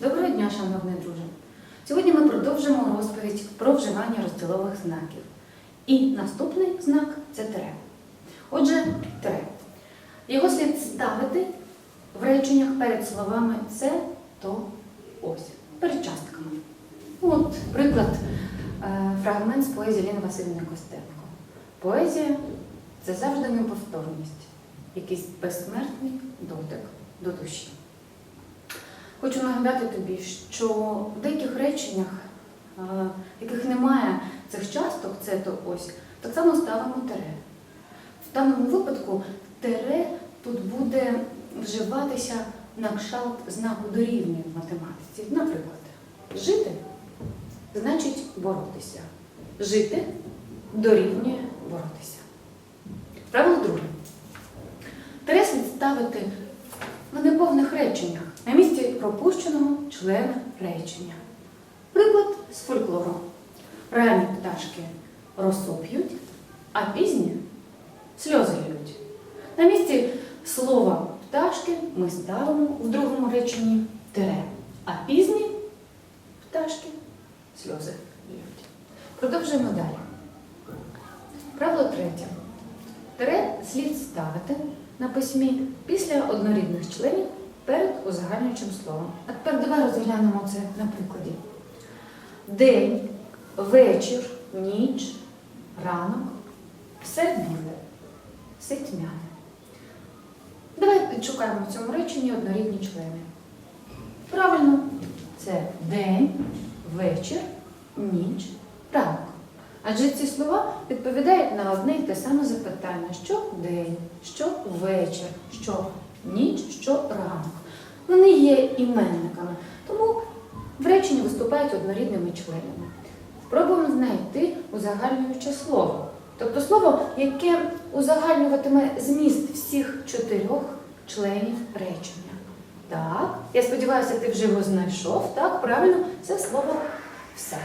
Доброго дня, шановний друже! Сьогодні ми продовжимо розповідь про вживання розділових знаків. І наступний знак це тире. Отже, тире. Його слід ставити в реченнях перед словами це, то, ось, перед частками. От, приклад, е, фрагмент з поезії Ліни Васильівни Костенко. Поезія це завжди неповторність, якийсь безсмертний дотик до душі. Хочу нагадати тобі, що в деяких реченнях, яких немає цих часток, це то ось, так само ставимо тере. В даному випадку тере тут буде вживатися на кшалт знаку дорівнює в математиці. Наприклад, жити значить боротися. Жити дорівнює боротися. Правило друге. Тере слід ставити в неповних реченнях на місці пропущеного члена речення. Приклад з фольклору. Ранні пташки росу п'ють, а пізні сльози льють. На місці слова пташки ми ставимо в другому реченні тере, а пізні пташки сльози льють. Продовжуємо далі. Правило третє. Тере слід ставити на письмі після однорідних членів перед узагальнюючим словом. А тепер давай розглянемо це на прикладі. День, вечір, ніч, ранок, все біле, все тьмяне. Давай підшукаємо в цьому реченні однорідні члени. Правильно, це день, вечір, ніч, ранок. Адже ці слова відповідають на одне й те саме запитання: що день, що вечір, що ніч, що ранок. Вони є іменниками, тому в реченні виступають однорідними членами. Спробуємо знайти узагальнююче слово. Тобто слово, яке узагальнюватиме зміст всіх чотирьох членів речення. Так, я сподіваюся, ти вже його знайшов. Так, правильно, це слово все.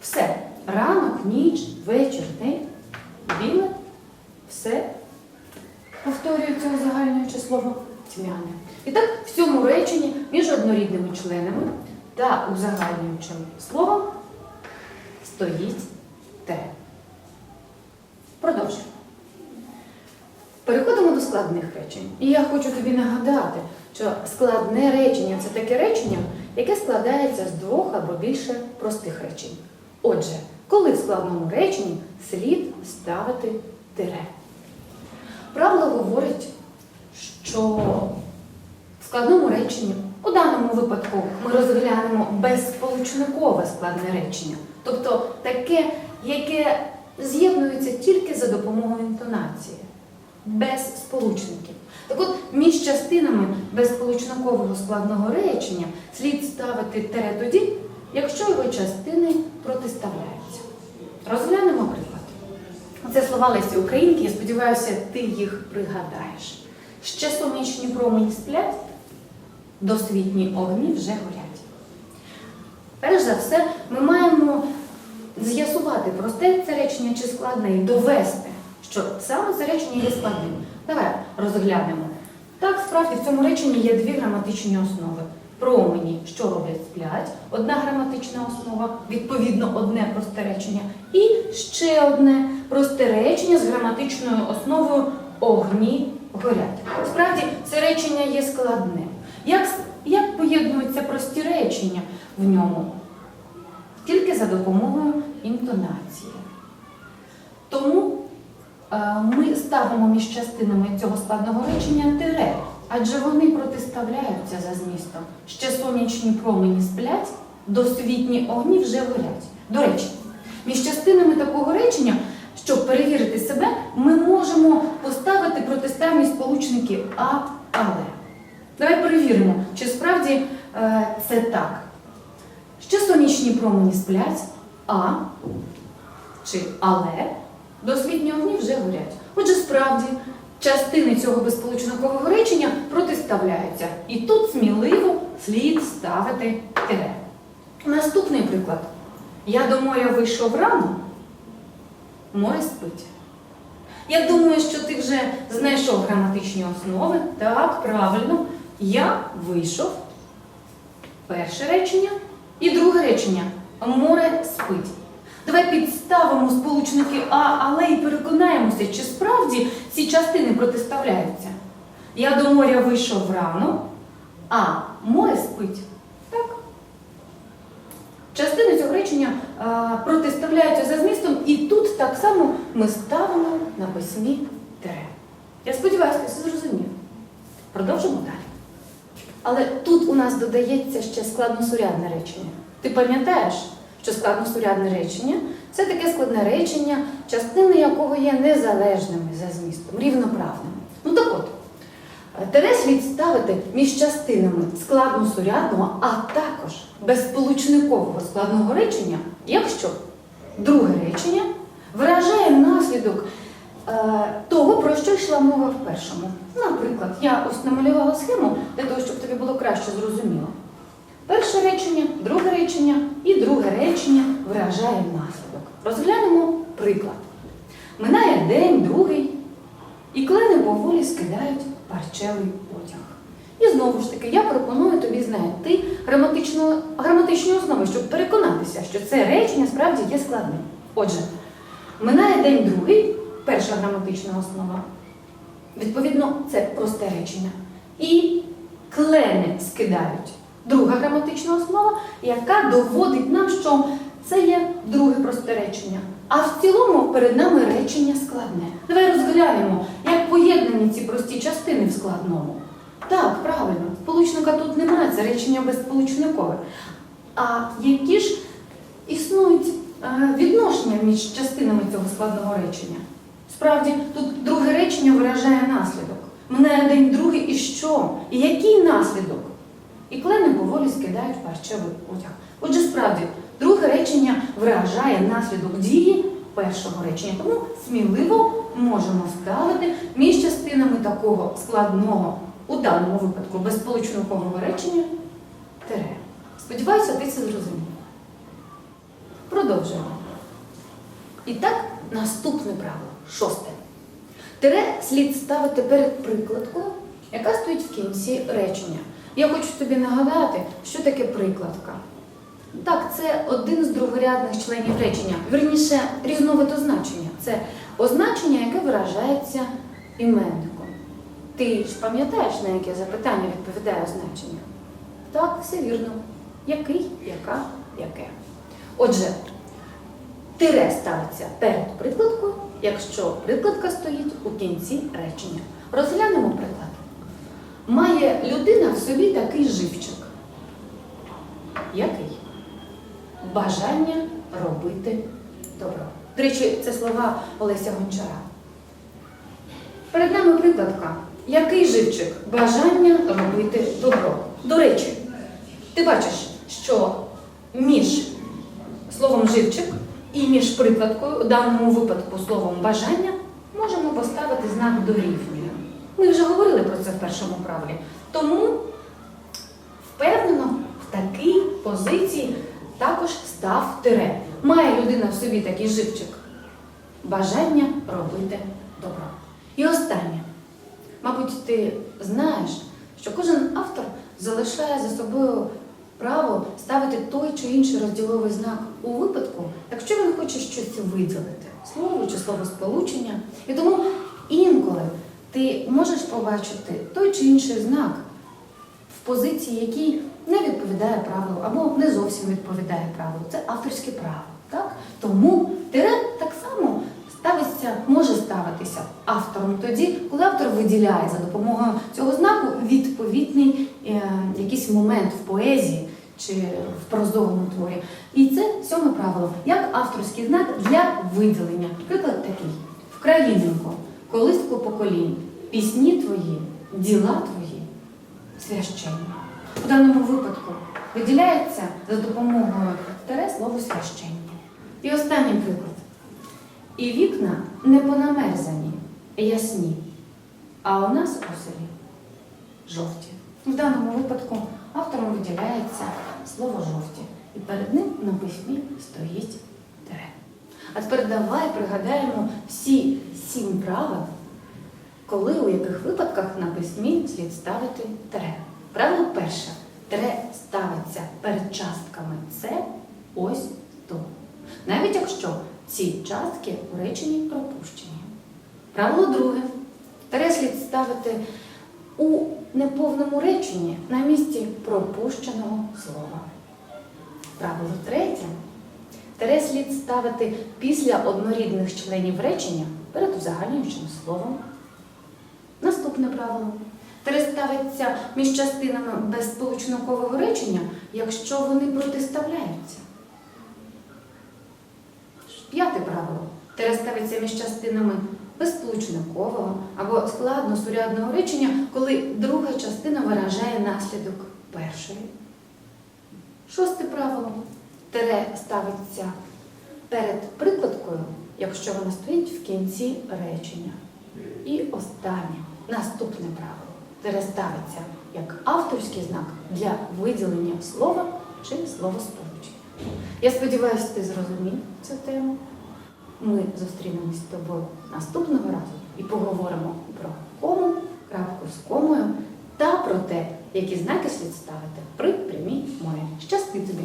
Все. Ранок, ніч, вечір, день, біле, все. Повторюється узагальнююче слово тьмяне. І так, в цьому реченні між однорідними членами та узагальнюючим словом стоїть те. Продовжуємо. Переходимо до складних речень. І я хочу тобі нагадати, що складне речення це таке речення, яке складається з двох або більше простих речень. Отже, коли в складному реченні слід ставити тире. Правило говорить, що в складному реченні, у даному випадку, ми розглянемо безсполучникове складне речення, тобто таке, яке з'єднується тільки за допомогою інтонації, без сполучників. Так от, між частинами безсполучникового складного речення слід ставити тере тоді, якщо його частини протиставляються. Розглянемо приклад. Це слова Лесі Українки, я сподіваюся, ти їх пригадаєш. Ще сонячні промені сплять, досвітні огні вже горять. Перш за все, ми маємо з'ясувати, просте це речення чи складне, і довести, що саме це речення є складним. Давай розглянемо. Так, справді в цьому реченні є дві граматичні основи. Промені, що роблять сплять, одна граматична основа, відповідно, одне просте речення, і ще одне просте речення з граматичною основою огні горять. Справді, це речення є складним. Як, як поєднуються прості речення в ньому? Тільки за допомогою інтонації. Тому е, ми ставимо між частинами цього складного речення тире, адже вони протиставляються за змістом. Ще сонячні промені сплять, досвітні огні вже горять. До речі, між частинами такого речення, щоб перевірити себе, ми можемо поставити протиставні сполучники а, але. Давай перевіримо, чи справді е, це так. Ще сонячні промені сплять, а чи але досвітні огні вже горять. Отже, справді, частини цього безполучникового речення протиставляються. І тут сміливо слід ставити тире. Наступний приклад. Я до моря вийшов рано, море спить. Я думаю, що ти вже знайшов граматичні основи. Так, правильно. Я вийшов перше речення і друге речення. Море спить. Давай підставимо сполучники А, але і переконаємося, чи справді ці частини протиставляються. Я до моря вийшов рано, а море спить. Так. Частини цього речення а, протиставляються за змістом, і так само ми ставимо на письмі тире. Я сподіваюся, ти все зрозумів. Продовжимо далі. Але тут у нас додається ще складносурядне речення. Ти пам'ятаєш, що складносурядне речення це таке складне речення, частини якого є незалежними за змістом, рівноправними. Ну так от, Тере слід ставити між частинами складносурядного, а також безсполучникового складного речення, якщо друге речення виражає наслідок е, того, про що йшла мова в першому. Наприклад, я ось намалювала схему для того, щоб тобі було краще зрозуміло. Перше речення, друге речення і друге речення виражає наслідок. Розглянемо приклад. Минає день, другий, і клени поволі скидають парчевий одяг. І знову ж таки, я пропоную тобі знайти граматичну, граматичні основи, щоб переконатися, що це речення справді є складним. Отже, минає день другий, перша граматична основа. Відповідно, це просте речення. І клени скидають. Друга граматична основа, яка доводить нам, що це є друге просте речення. А в цілому перед нами речення складне. Давай розглянемо, як поєднані ці прості частини в складному. Так, правильно, сполучника тут немає, це речення безсполучникове. А які ж існують відношення між частинами цього складного речення? Справді, тут друге речення виражає наслідок. Минає день другий і що? І який наслідок? І клени поволі скидають парчевий одяг. Отже, справді, друге речення виражає наслідок дії першого речення. Тому сміливо можемо ставити між частинами такого складного, у даному випадку, безсполучникового речення тире. Сподіваюся, ти це зрозумів. Продовжуємо. І так, наступне правило, шосте. Тире слід ставити перед прикладкою, яка стоїть в кінці речення. Я хочу тобі нагадати, що таке прикладка. Так, це один з другорядних членів речення, верніше різновид означення. Це означення, яке виражається іменником. Ти ж пам'ятаєш, на яке запитання відповідає означення? Так, все вірно. Який, яка, яке. Отже, тире ставиться перед прикладкою, якщо прикладка стоїть у кінці речення. Розглянемо приклад. Має людина в собі такий живчик. Який? Бажання робити добро. До речі, це слова Олеся Гончара. Перед нами прикладка. Який живчик? Бажання робити добро. До речі, ти бачиш, що між словом живчик і між прикладкою, у даному випадку словом бажання, можемо поставити знак дорівнює. Ми вже говорили про це в першому правилі. Тому впевнено, в такій позиції також став тире. Має людина в собі такий живчик. Бажання робити добро. І останнє. Мабуть, ти знаєш, що кожен автор залишає за собою право ставити той чи інший розділовий знак у випадку, якщо він хоче щось виділити, слово чи словосполучення. І тому інколи ти можеш побачити той чи інший знак в позиції, який не відповідає правилу або не зовсім відповідає правилу. Це авторське право. Так? Тому тире так само ставиться, може ставитися автором тоді, коли автор виділяє за допомогою цього знаку відповідний е, якийсь момент в поезії чи в прозовому творі. І це сьоме правило, як авторський знак для виділення. Приклад такий: Вкраїненко, колиску поколінь, пісні твої, діла твої, священні. У даному випадку виділяється за допомогою тере слово священні. І останній приклад. І вікна не понамерзані, ясні, а у нас у селі жовті. В даному випадку автором виділяється слово жовті. І перед ним на письмі стоїть тере. А тепер давай пригадаємо всі сім правил, коли у яких випадках на письмі слід ставити тере. Правило перше. тире ставиться перед частками це ось то. Навіть якщо ці частки у реченні пропущені. Правило друге. Тире слід ставити у неповному реченні на місці пропущеного слова. Правило третє. Тире слід ставити після однорідних членів речення перед узагальнюючим словом. Наступне правило. Тире ставиться між частинами безсполучникового речення, якщо вони протиставляються. П'яте правило. Тире ставиться між частинами безсполучникового або складно-сурядного речення, коли друга частина виражає наслідок першої. Шосте правило. Тире ставиться перед прикладкою, якщо вона стоїть в кінці речення. І останнє, наступне правило. Тире ставиться як авторський знак для виділення слова чи словосполучення. Я сподіваюся, ти зрозумів цю тему. Ми зустрінемось з тобою наступного разу і поговоримо про кому, крапку з комою та про те, які знаки слід ставити при прямій мові. Щасти тобі!